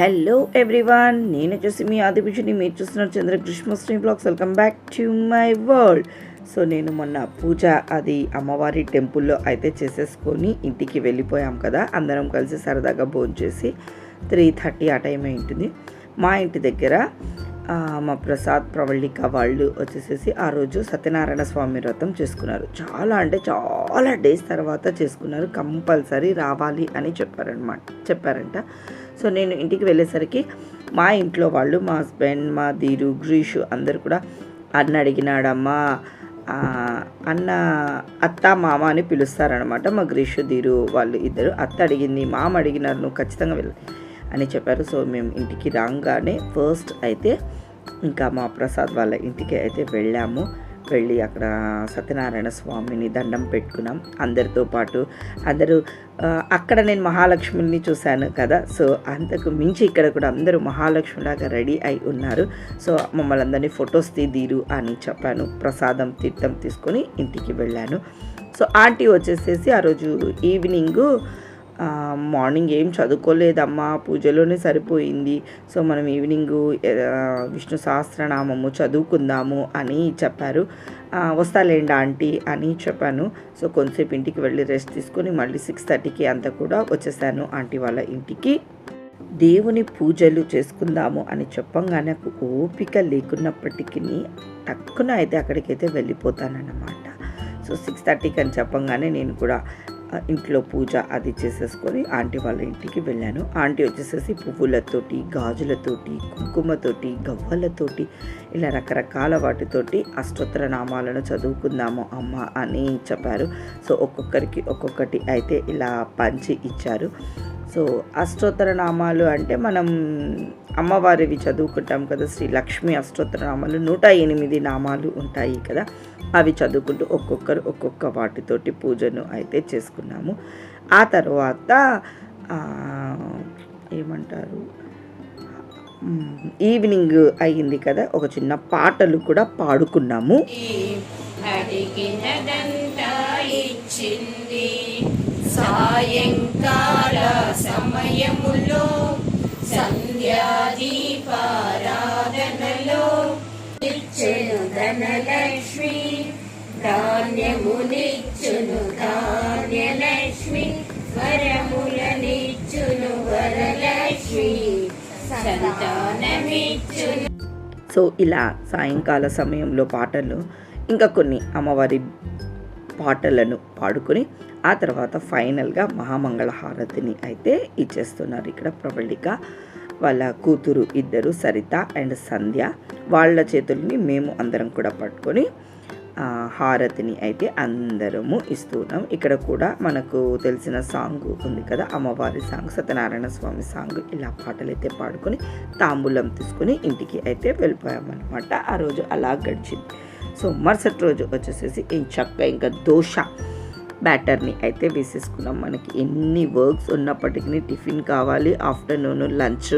Hello everyone నేను వచ్చేసి మీ ఆదిపుషిని మీరు చూస్తున్నారు Chandrakrishnasri blogs. Welcome back to my world so నేను మొన్న పూజ అది అమ్మవారి టెంపుల్లో అయితే చేసేసుకొని ఇంటికి వెళ్ళిపోయాం కదా. అందరం కలిసి సరదాగా భోంచేసి త్రీ థర్టీ ఆ టైం అయింటుంది మా ఇంటి దగ్గర మా ప్రసాద్ ప్రవళిక వాళ్ళు వచ్చేసేసి ఆ రోజు సత్యనారాయణ స్వామి వ్రతం చేసుకున్నారు. చాలా అంటే చాలా డేస్ తర్వాత చేసుకున్నారు. కంపల్సరీ రావాలి అని చెప్పారనమాట చెప్పారంట. సో నేను ఇంటికి వెళ్ళేసరికి మా ఇంట్లో వాళ్ళు మా హస్బెండ్ మా ధీరు గ్రీషు అందరు కూడా అన్న అడిగినాడమ్మా అన్న అత్త మామ అని పిలుస్తారనమాట మా గ్రీషు ధీరు వాళ్ళు ఇద్దరు. అత్త అడిగింది మామ అడిగినారు నువ్వు ఖచ్చితంగా వెళ్ళి అని చెప్పారు. సో మేము ఇంటికి రాగానే ఫస్ట్ అయితే ఇంకా మా ప్రసాద్ వాళ్ళ ఇంటికి అయితే వెళ్ళాము. వెళ్ళి అక్కడ సత్యనారాయణ స్వామిని దండం పెట్టుకున్నాం. అందరితో పాటు అందరూ అక్కడ నేను మహాలక్ష్మిని చూశాను కదా. సో అంతకు మించి ఇక్కడ కూడా అందరూ మహాలక్ష్మిలాగా రెడీ అయి ఉన్నారు. సో మమ్మల్ని అందరినీ ఫొటోస్ తీదీరు అని చెప్పాను. ప్రసాదం తీర్థం తీసుకొని ఇంటికి వెళ్ళాను. సో ఆంటీ వచ్చేసేసి ఆ రోజు ఈవినింగు మార్నింగ్ ఏం చదువుకోలేదమ్మా పూజలోనే సరిపోయింది. సో మనం ఈవినింగ్ విష్ణు సహస్రనామము చదువుకుందాము అని చెప్పారు. వస్తాలేండి ఆంటీ అని చెప్పాను. సో కొంతసేపు ఇంటికి వెళ్ళి రెస్ట్ తీసుకొని మళ్ళీ సిక్స్ థర్టీకి అంతా కూడా వచ్చేసాను ఆంటీ వాళ్ళ ఇంటికి. దేవుని పూజలు చేసుకుందాము అని చెప్పంగానే నాకు ఓపిక లేకున్నప్పటికీ టక్కున అయితే అక్కడికైతే వెళ్ళిపోతానన్నమాట. సో సిక్స్ థర్టీకి అని చెప్పంగానే నేను కూడా ఇంట్లో పూజ అది చేసేసుకొని ఆంటీ వాళ్ళ ఇంటికి వెళ్ళాను. ఆంటీ వచ్చేసేసి పువ్వులతోటి గాజులతోటి కుంకుమతోటి గవ్వలతోటి ఇలా రకరకాల వాటితోటి అష్టోత్తర నామాలను చదువుకుందాము అమ్మ అని చెప్పారు. సో ఒక్కొక్కరికి ఒక్కొక్కటి అయితే ఇలా పంచి ఇచ్చారు. సో అష్టోత్తర నామాలు అంటే మనం అమ్మవారివి చదువుకుంటాం కదా శ్రీ లక్ష్మి అష్టోత్తర నామాలు నూట ఎనిమిది నామాలు ఉంటాయి కదా. అవి చదువుకుంటూ ఒక్కొక్కరు ఒక్కొక్క వాటితోటి పూజను అయితే చేసుకున్నాము. ఆ తర్వాత ఏమంటారు? ఈవినింగ్ అయ్యింది కదా ఒక చిన్న పాటలు కూడా పాడుకున్నాము. సాయంకాల సమయములో సంధ్యాదీపారా ధాన్యమునిచ్చును ధాన్యలక్ష్మి వరములనిచ్చును వరలక్ష్మి. సంతానమిచ్చును. సో ఇలా సాయంకాల సమయంలో పాటలు ఇంకా కొన్ని అమ్మవారి పాటలను పాడుకొని ఆ తర్వాత ఫైనల్గా మహామంగళ హారతిని అయితే ఇచ్చేస్తున్నారు ఇక్కడ ప్రబళిక వాళ్ళ కూతురు ఇద్దరు సరిత అండ్ సంధ్య. వాళ్ళ చేతుల్ని మేము అందరం కూడా పట్టుకొని హారతిని అయితే అందరము ఇస్తున్నాం. ఇక్కడ కూడా మనకు తెలిసిన సాంగ్ ఉంది కదా అమ్మవారి సాంగ్ సత్యనారాయణ స్వామి సాంగ్. ఇలా పాటలు అయితే పాడుకొని తాంబూలం తీసుకొని ఇంటికి అయితే వెళ్ళిపోయామన్నమాట. ఆ రోజు అలా గడిచింది. సో మరుసటి రోజు వచ్చేసేసి ఈ చక్క ఇంకా దోశ బ్యాటర్ని అయితే వేసేసుకున్నాం. మనకి ఎన్ని వర్క్స్ ఉన్నప్పటికీ టిఫిన్ కావాలి ఆఫ్టర్నూన్ లంచ్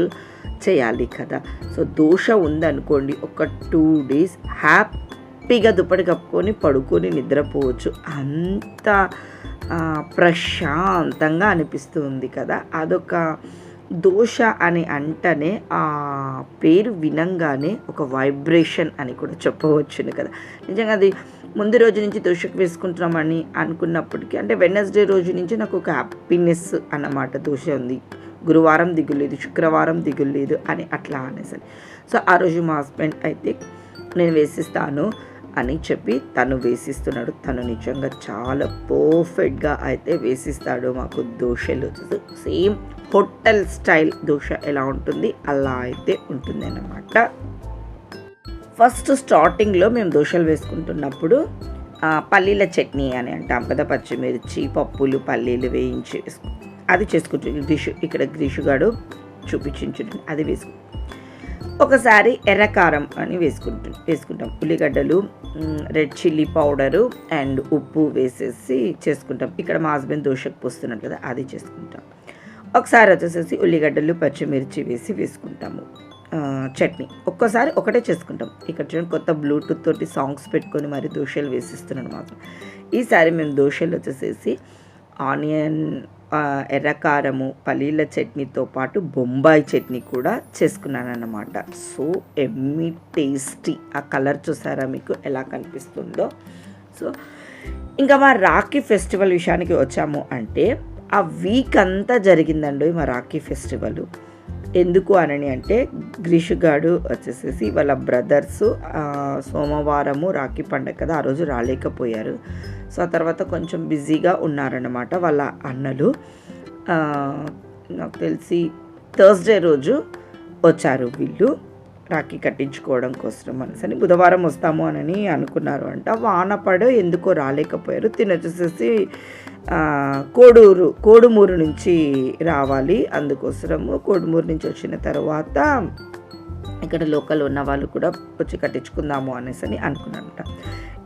చేయాలి కదా. సో దోశ ఉందనుకోండి ఒక టూ డేస్ హ్యాపీగా దుప్పటి కప్పుకొని పడుకొని నిద్రపోవచ్చు. అంత ప్రశాంతంగా అనిపిస్తుంది కదా. అదొక దోష అని అంటనే ఆ పేరు వినంగానే ఒక వైబ్రేషన్ అని కూడా చెప్పవచ్చును కదా. నిజంగా అది ముందు రోజు నుంచి దోషకు వేసుకుంటున్నామని అనుకున్నప్పటికీ అంటే వెనస్డే రోజు నుంచి నాకు ఒక హ్యాపీనెస్ అన్నమాట దోష ఉంది. గురువారం దిగులేదు శుక్రవారం దిగులేదు అని అట్లా అనేసరి సో ఆ రోజు మా హస్బెండ్ అయితే నేను వేసిస్తాను. అని చెప్పి తను వేసిస్తున్నాడు. తను నిజంగా చాలా పర్ఫెక్ట్గా అయితే వేసిస్తాడు మాకు దోశలు. సేమ్ హోటల్ స్టైల్ దోశ ఎలా ఉంటుంది అలా అయితే ఉంటుంది అన్నమాట ఫస్ట్ స్టార్టింగ్లో మేము దోశలు వేసుకుంటున్నప్పుడు పల్లీల చట్నీ అని అంటాం కదా పచ్చిమిర్చి పప్పులు పల్లీలు వేయించి అది చేసుకుంటుంది గ్రీషు ఇక్కడ గ్రీషుగాడు చూపించుంటుంది అది వేసుకుంటుంది ఒకసారి ఎర్రకారం అని వేసుకుంటు వేసుకుంటాం. ఉల్లిగడ్డలు రెడ్ చిల్లీ పౌడరు అండ్ ఉప్పు వేసేసి చేసుకుంటాం. ఇక్కడ మా హస్బెండ్ దోశకు పోస్తున్నాడు కదా అది చేసుకుంటాం. ఒకసారి వచ్చేసేసి ఉల్లిగడ్డలు పచ్చిమిర్చి వేసి వేసుకుంటాము. చట్నీ. ఒక్కోసారి ఒకటే చేసుకుంటాం. ఇక్కడ చూడండి కొత్త బ్లూటూత్ తోటి సాంగ్స్ పెట్టుకొని మరి దోశలు వేసిస్తున్నాడు మాకు ఈసారి మేము దోశలు వచ్చేసేసి ఆనియన్ ఎర్రకారము పల్లీల చట్నీతో పాటు బొంబాయి చట్నీ కూడా చేసుకున్నాను అన్నమాట సో ఎమ్మి టేస్టీ. ఆ కలర్ చూసారా మీకు ఎలా కనిపిస్తుందో? సో ఇంకా మా రాఖీ ఫెస్టివల్ విషయానికి వచ్చాము అంటే ఆ వీక్ అంతా జరిగిందండి మా రాఖీ ఫెస్టివల్. ఎందుకు అనని అంటే గ్రీషుగాడు వచ్చేసేసి వాళ్ళ బ్రదర్స్ సోమవారము రాఖీ పండగ కదా ఆ రోజు రాలేకపోయారు. సో ఆ తర్వాత కొంచెం బిజీగా ఉన్నారన్నమాట వాళ్ళ అన్నలు. నాకు తెలిసి థర్స్డే రోజు వచ్చారు వీళ్ళు. రాఖీ కట్టించుకోవడం కోసం అనేసి బుధవారం వస్తాము అని అనుకున్నారు అంట. వాన పడో ఎందుకో రాలేకపోయారు. తినొచ్చేసేసి కోడూరు కోడుమూరు నుంచి రావాలి. అందుకోసము కోడుమూరు నుంచి వచ్చిన తర్వాత ఇక్కడ లోకల్ ఉన్న వాళ్ళు కూడా వచ్చి కట్టించుకుందాము అనేసి అని అనుకున్నారంట.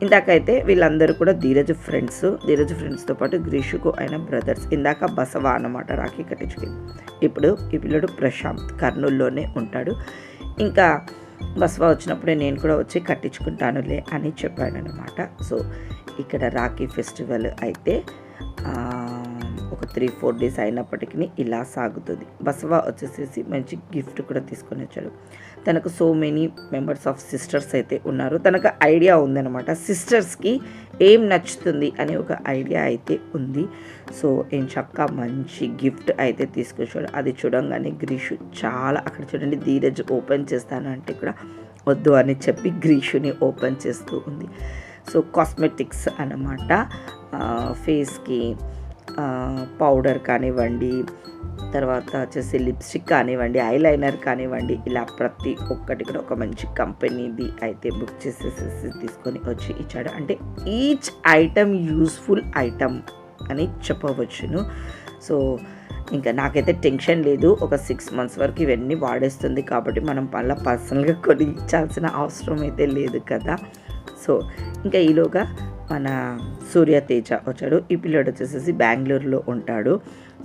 ఇందాకైతే వీళ్ళందరూ కూడా ధీరజ్ ఫ్రెండ్స్ ధీరజ్ ఫ్రెండ్స్తో పాటు గ్రీషుకు అయిన బ్రదర్స్ ఇందాక బసవా అన్నమాట రాఖీ కట్టించుకుంది. ఇప్పుడు ఈ పిల్లడు ప్రశాంత్ కర్నూలులోనే ఉంటాడు. ఇంకా బస్వా వచ్చినప్పుడే నేను కూడా వచ్చి కట్టించుకుంటానులే అని చెప్పాడనమాట సో ఇక్కడ రాఖీ ఫెస్టివల్ అయితే ఆ, ఒక త్రీ ఫోర్ డేస్ అయినప్పటికీ ఇలా సాగుతుంది. బసవ వచ్చేసేసి మంచి గిఫ్ట్ కూడా తీసుకొని వచ్చాడు. తనకు so many members of sisters అయితే ఉన్నారు. తనకు ఐడియా ఉందన్నమాట. సిస్టర్స్కి ఏం నచ్చుతుంది అనే ఒక ఐడియా అయితే ఉంది. సో ఏం చక్క మంచి గిఫ్ట్ అయితే తీసుకొచ్చాడు. అది చూడంగానే గ్రీషు చాలా అక్కడ చూడండి ధీరజ్ ఓపెన్ చేస్తానంటే కూడా వద్దు అని చెప్పి గ్రీషుని ఓపెన్ చేస్తూ ఉంది. సో కాస్మెటిక్స్ అన్నమాట. ఫేస్కి పౌడర్ కానివ్వండి తర్వాత వచ్చేసి లిప్స్టిక్ కానివ్వండి ఐలైనర్ కానివ్వండి ఇలా ప్రతి ఒక్కటి కూడా ఒక మంచి కంపెనీది అయితే బుక్ చేసేసి తీసుకొని వచ్చి ఇచ్చాడు. అంటే ఈచ్ ఐటమ్ యూస్ఫుల్ ఐటమ్ అని చెప్పవచ్చును. సో ఇంకా నాకైతే టెన్షన్ లేదు. ఒక సిక్స్ మంత్స్ వరకు ఇవన్నీ వాడేస్తుంది కాబట్టి మనం మళ్ళీ పర్సనల్గా కొని ఇచ్చాల్సిన అవసరం అయితే లేదు కదా. సో ఇంకా ఈలోగా మన సూర్య తేజ వచ్చాడు. ఈ పిల్లడు వచ్చేసేసి బెంగళూరులో ఉంటాడు.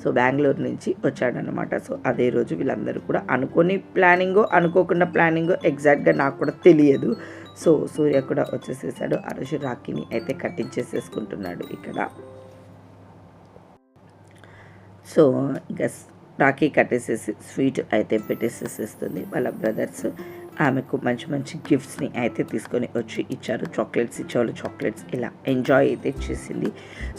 సో బెంగళూరు నుంచి వచ్చాడనమాట సో అదే రోజు వీళ్ళందరూ కూడా అనుకోని ప్లానింగో అనుకోకుండా ప్లానింగో ఎగ్జాక్ట్గా నాకు కూడా తెలియదు. సో సూర్య కూడా వచ్చేసేసాడు. ఆ రోజు రాఖీని అయితే కట్టించేసేసుకుంటున్నాడు ఇక్కడ. సో ఇంకా రాఖీ కట్టేసేసి స్వీట్ అయితే పెట్టేసేసేస్తుంది వాళ్ళ బ్రదర్స్. ఆమెకు మంచి మంచి గిఫ్ట్స్ని అయితే తీసుకొని వచ్చి ఇచ్చారు. చాక్లెట్స్ ఇచ్చేవాళ్ళు చాక్లెట్స్ ఇలా ఎంజాయ్ అయితే చేసింది.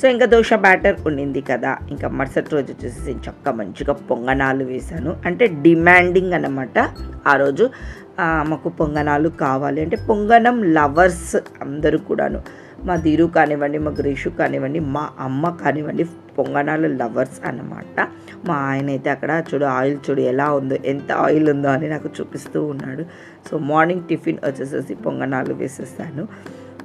సో ఇంకా దోశ బ్యాటర్ ఉండింది కదా. ఇంకా మరుసటి రోజు వచ్చేసి చక్క మంచిగా పొంగనాలు వేశాను. అంటే డిమాండింగ్ అనమాట ఆ రోజు. మాకు పొంగనాలు కావాలి అంటే పొంగనం లవర్స్ అందరూ కూడాను. మా ధీరు కానివ్వండి మా గ్రీషు కానివ్వండి మా అమ్మ కానివ్వండి పొంగనాల లవర్స్ అన్నమాట. మా ఆయన అయితే అక్కడ చూడు ఆయిల్ చూడు ఎలా ఉందో ఎంత ఆయిల్ ఉందో అని నాకు చూపిస్తూ ఉన్నాడు. సో మార్నింగ్ టిఫిన్ వచ్చేసేసి పొంగనాలు వేసేసాను.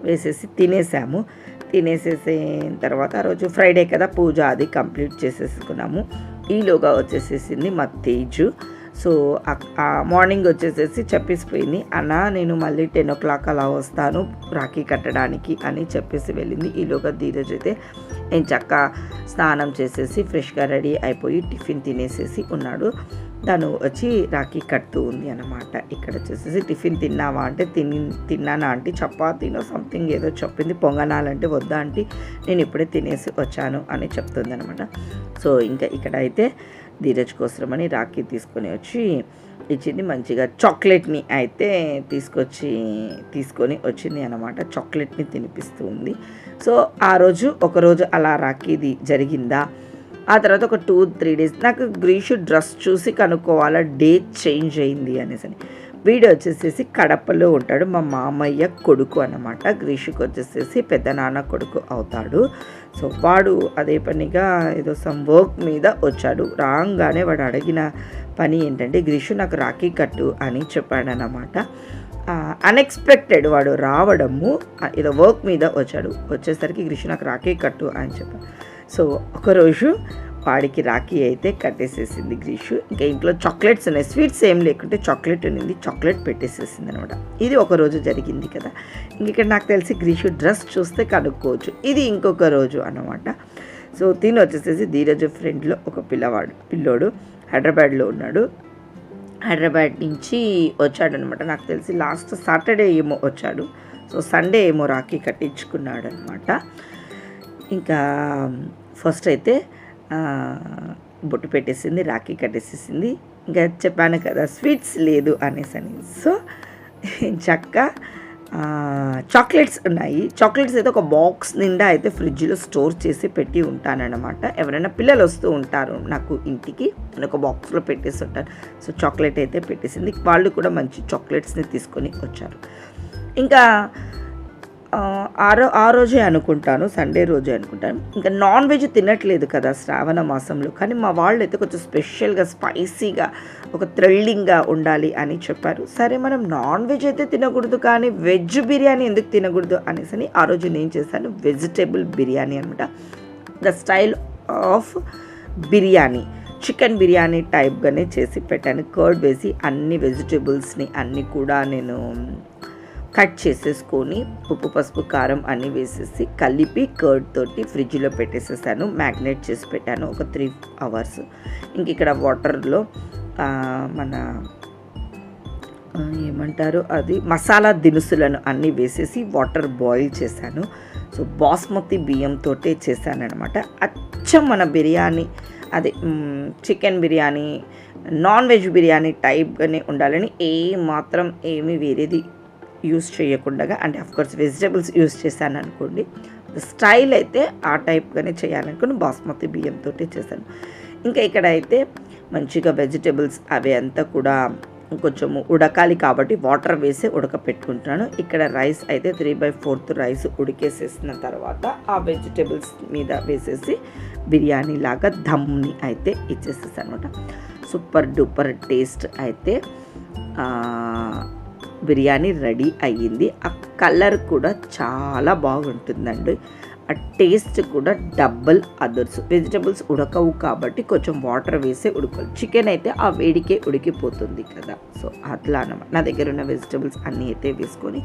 వేసేసి తినేసాము. తినేసేసిన తర్వాత ఆ రోజు ఫ్రైడే కదా పూజ అది కంప్లీట్ చేసేసుకున్నాము. ఈలోగా వచ్చేసేసింది మా తేజు. సో ఆ- మార్నింగ్ వచ్చేసేసి చెప్పేసిపోయింది అన్న నేను మళ్ళీ టెన్ ఓ క్లాక్ అలా వస్తాను రాఖీ కట్టడానికి అని చెప్పేసి వెళ్ళింది. ఈలోగా ధీరజ్ అయితే నేను చక్క స్నానం చేసేసి ఫ్రెష్గా రెడీ అయిపోయి టిఫిన్ తినేసేసి ఉన్నాడు. తను వచ్చి రాఖీ కడుతూ ఉంది అన్నమాట. ఇక్కడ వచ్చేసేసి టిఫిన్ తిన్నావా అంటే తిని తిన్నానా అంటే చపాతీనో సంథింగ్ ఏదో చెప్పింది పొంగనాలంటే వద్దా అంటే నేను ఇప్పుడే తినేసి వచ్చాను అని చెప్తుంది అనమాట సో ఇంకా ఇక్కడ అయితే ధీరజ్ కోసమని రాఖీ తీసుకొని వచ్చి ఇచ్చింది మంచిగా చాక్లెట్ని అయితే తీసుకొచ్చి తీసుకొని వచ్చింది అనమాట చాక్లెట్ని తినిపిస్తూ ఉంది. సో ఆ రోజు ఒకరోజు అలా రాఖీది జరిగిందా? ఆ తర్వాత ఒక టూ త్రీ డేస్ నాకు గ్రీషు డ్రెస్ చూసి కనుక్కోవాలా? డేట్ చేంజ్ అయింది అనేసి అని వీడు వచ్చేసేసి కడపలో ఉంటాడు. మా మామయ్య కొడుకు అన్నమాట. గ్రీషుకు వచ్చేసేసి పెద్ద నాన్న కొడుకు అవుతాడు. సో వాడు అదే పనిగా ఏదో సమ్ వర్క్ మీద వచ్చాడు. రాగానే వాడు అడిగిన పని ఏంటంటే గ్రీషు నాకు రాఖీ కట్టు అని చెప్పాడనమాట అన్ఎక్స్పెక్టెడ్ వాడు రావడము ఏదో వర్క్ మీద వచ్చాడు. వచ్చేసరికి గ్రీషు నాకు రాఖీ కట్టు అని చెప్పాడు. సో ఒకరోజు వాడికి రాఖీ అయితే కట్టేసేసింది గ్రీషు. ఇంకా ఇంట్లో చాక్లెట్స్ ఉన్నాయి. స్వీట్స్ ఏం లేకుంటే చాక్లెట్ ఉన్నింది. చాక్లెట్ పెట్టేసేసింది అనమాట. ఇది ఒక రోజు జరిగింది కదా. ఇంక ఇక్కడ నాకు తెలిసి గ్రీషు డ్రెస్ చూస్తే కనుక్కోవచ్చు. ఇది ఇంకొక రోజు అన్నమాట సో తిని వచ్చేసేసి ధీరజ్ ఫ్రెండ్లో ఒక పిల్లవాడు పిల్లోడు హైదరాబాద్లో ఉన్నాడు. హైదరాబాద్ నుంచి వచ్చాడనమాట నాకు తెలిసి లాస్ట్ సాటర్డే ఏమో వచ్చాడు. సో సండే ఏమో రాఖీ కట్టించుకున్నాడు అనమాట ఇంకా ఫస్ట్ అయితే బొట్టు పెట్టేసింది రాఖీ కట్టేసేసింది. ఇంకా చెప్పాను కదా స్వీట్స్ లేదు అనేసి అని. సో చక్క చాక్లెట్స్ ఉన్నాయి. చాక్లెట్స్ అయితే ఒక బాక్స్ నిండా అయితే ఫ్రిడ్జ్లో స్టోర్ చేసి పెట్టి ఉంటానన్నమాట. ఎవరైనా పిల్లలు వస్తూ ఉంటారు నాకు ఇంటికి నేను ఒక బాక్స్లో పెట్టేసి ఉంటాను. సో చాక్లెట్ అయితే పెట్టేసింది. వాళ్ళు కూడా మంచి చాక్లెట్స్ని తీసుకొని వచ్చారు. ఇంకా ఆరో ఆ ఆ రోజే అనుకుంటాను సండే రోజే అనుకుంటాను. ఇంకా నాన్ వెజ్ తినట్లేదు కదా శ్రావణ మాసంలో కానీ మా వాళ్ళు అయితే కొంచెం స్పెషల్గా స్పైసీగా ఒక థ్రిల్లింగ్గా ఉండాలి అని చెప్పారు. సరే మనం నాన్ వెజ్ అయితే తినకూడదు కానీ వెజ్ బిర్యానీ ఎందుకు తినకూడదు అనేసి అని ఆ రోజు నేను చేశాను వెజిటేబుల్ బిర్యానీ అనమాట the style of biryani chicken biryani టైప్గానే చేసి పెట్టాను. కర్డ్ వేసి అన్ని వెజిటేబుల్స్ని అన్నీ కూడా నేను కట్ చేసేసుకొని ఉప్పు పసుపు కారం అన్నీ వేసేసి కలిపి కర్డ్ తోటి ఫ్రిడ్జ్లో పెట్టేసేసాను. మ్యాగ్నేట్ చేసి పెట్టాను ఒక త్రీ అవర్స్ ఇంక ఇక్కడ వాటర్లో మన ఏమంటారు అది మసాలా దినుసులను అన్నీ వేసేసి వాటర్ బాయిల్ చేశాను. సో బాస్మతి బియ్యంతో చేశానమాట అచ్చం మన బిర్యానీ అదే chicken biryani non veg biryani టైప్గానే ఉండాలని ఏ మాత్రం ఏమీ వేరేది యూస్ చేయకుండా అంటే అఫ్కోర్స్ వెజిటేబుల్స్ యూస్ చేశాను అనుకోండి స్టైల్ అయితే ఆ టైప్గానే చేయాలనుకుని బాస్మతి బియ్యంతో చేశాను. ఇంకా ఇక్కడ అయితే మంచిగా వెజిటేబుల్స్ అవి అంతా కూడా కొంచెము ఉడకాలి కాబట్టి వాటర్ వేసి ఉడకపెట్టుకుంటున్నాను. ఇక్కడ రైస్ అయితే త్రీ బై ఫోర్త్ రైస్ ఉడికేసేసిన తర్వాత ఆ వెజిటేబుల్స్ మీద వేసేసి బిర్యానీ లాగా దమ్ని అయితే ఇచ్చేసేసాను అనమాట సూపర్ డూపర్ టేస్ట్ అయితే బిర్యానీ రెడీ అయ్యింది. ఆ కలర్ కూడా చాలా బాగుంటుందండి. ఆ టేస్ట్ కూడా డబల్ అదర్స్. వెజిటబుల్స్ ఉడకవు కాబట్టి కొంచెం వాటర్ వేసి ఉడకాలి చికెన్ అయితే ఆ వేడికే ఉడికిపోతుంది కదా. సో అట్లా అనమాట నా దగ్గర ఉన్న వెజిటబుల్స్ అన్నీ అయితే వేసుకొని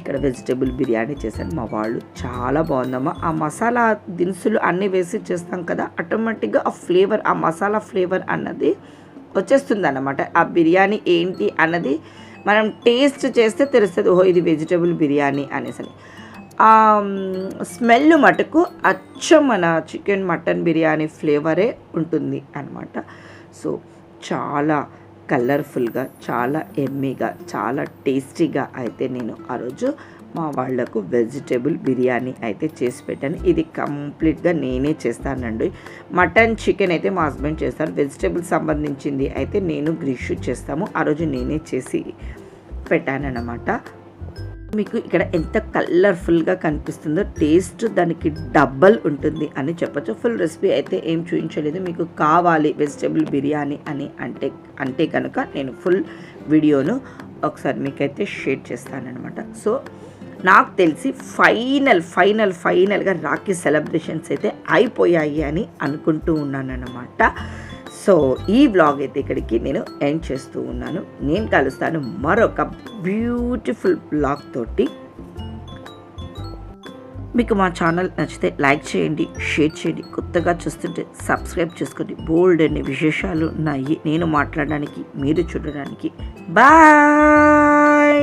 ఇక్కడ వెజిటబుల్ బిర్యానీ చేశాను. మా వాళ్ళు చాలా బాగుందమ్మా. ఆ మసాలా దినుసులు అన్నీ వేసి చేస్తాం కదా ఆటోమేటిక్గా ఆ ఫ్లేవర్ ఆ మసాలా ఫ్లేవర్ అన్నది వచ్చేస్తుంది అన్నమాట ఆ బిర్యానీ ఏంటి అన్నది మనం టేస్ట్ చేస్తే తెలుస్తుంది ఓహో ఇది వెజిటబుల్ బిర్యానీ అనేసి అని ఆ స్మెల్ మటుకు అచ్చం మన చికెన్ మటన్ బిర్యానీ ఫ్లేవరే ఉంటుంది అన్నమాట. సో చాలా కలర్ఫుల్గా చాలా ఎమ్మీగా చాలా టేస్టీగా అయితే నేను ఆ రోజు మా వాళ్ళకు వెజిటేబుల్ బిర్యానీ అయితే చేసి పెట్టాను. ఇది కంప్లీట్గా నేనే చేస్తానండి. మటన్ చికెన్ అయితే మా హస్బెండ్ చేస్తారు. వెజిటేబుల్ సంబంధించింది అయితే నేను గ్రీషు చేస్తాము. ఆ రోజు నేనే చేసి పెట్టానన్నమాట. మీకు ఇక్కడ ఎంత కలర్ఫుల్గా కనిపిస్తుందో టేస్ట్ దానికి డబల్ ఉంటుంది అని చెప్పొచ్చు. ఫుల్ రెసిపీ అయితే ఏం చూపించలేదు. మీకు కావాలి వెజిటేబుల్ బిర్యానీ అని అంటే అంటే కనుక నేను ఫుల్ వీడియోను ఒకసారి మీకైతే షేర్ చేస్తానన్నమాట. సో నాకు తెలిసి ఫైనల్ ఫైనల్ ఫైనల్గా రాఖీ సెలబ్రేషన్స్ అయితే అయిపోయాయి అని అనుకుంటూ ఉన్నానన్నమాట. సో ఈ వ్లాగ్ అయితే ఇక్కడికి నేను ఎండ్ చేస్తూ ఉన్నాను. నేను కలుస్తాను మరొక బ్యూటిఫుల్ బ్లాగ్ తోటి. మీకు మా ఛానల్ నచ్చితే లైక్ చేయండి షేర్ చేయండి. కొత్తగా చూస్తుంటే సబ్స్క్రైబ్ చేసుకోండి. బోల్డ్ అనే విశేషాలు ఉన్నాయి. నేను మాట్లాడడానికి మీరు చూడడానికి. బాయ్